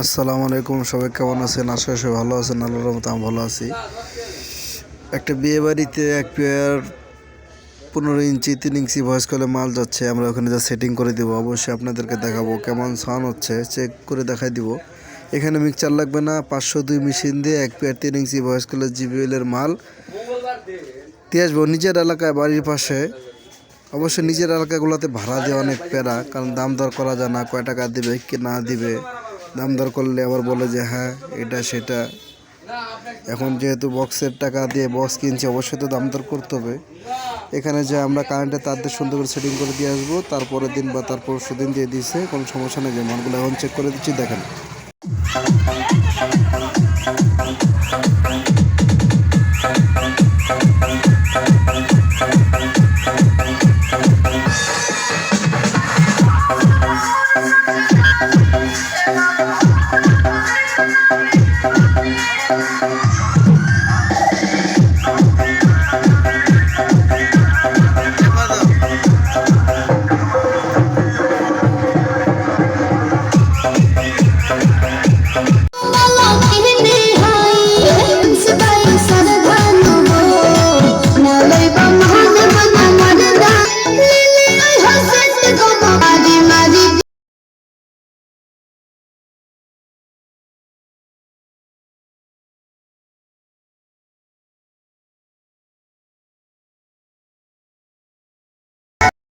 আসসালামু আলাইকুম, সবাই কেমন আছেন? আশা সবাই ভালো আছেন, আল্লাহর রহমতে আমি ভালো আছি। একটা বিয়ে বাড়িতে এক পেয়ার পনেরো ইঞ্চি, তিন ইঞ্চি ভয়েস কলে মাল যাচ্ছে, আমরা ওখানে যা সেটিং করে দেবো, অবশ্যই আপনাদেরকে দেখাবো কেমন সাউন্ড হচ্ছে চেক করে দেখাই দিব। এখানে মিক্সচার লাগবে না, পাঁচশো দুই মেশিন দিয়ে এক পেয়ার তিন ইঞ্চি ভয়েস কলের জিবিএলের মাল। দিয়ে আসব নিজের এলাকায় বাড়ির পাশে। অবশ্য নিজের এলাকাগুলোতে ভাড়া দেওয়া অনেক প্যারা কারণ দাম দর করা যায় না, কয় টাকা দিবে, কি না দিবে। দাম দর করলে আবার বলে যে হ্যাঁ এটা সেটা এখন যেহেতু বক্সের টাকা দিয়ে বক্স কিনছি, অবশ্যই তো দাম দর করতে হবে এখানে যে আমরা কারেন্টের তারদের সুন্দর করে সেটিং করে দিয়ে আসব তারপরের দিন বা তার পরশু দিন দিয়ে দিয়েছে, কোনো সমস্যা নেই, যে মানগুলো এখন চেক করে দিচ্ছি, দেখেন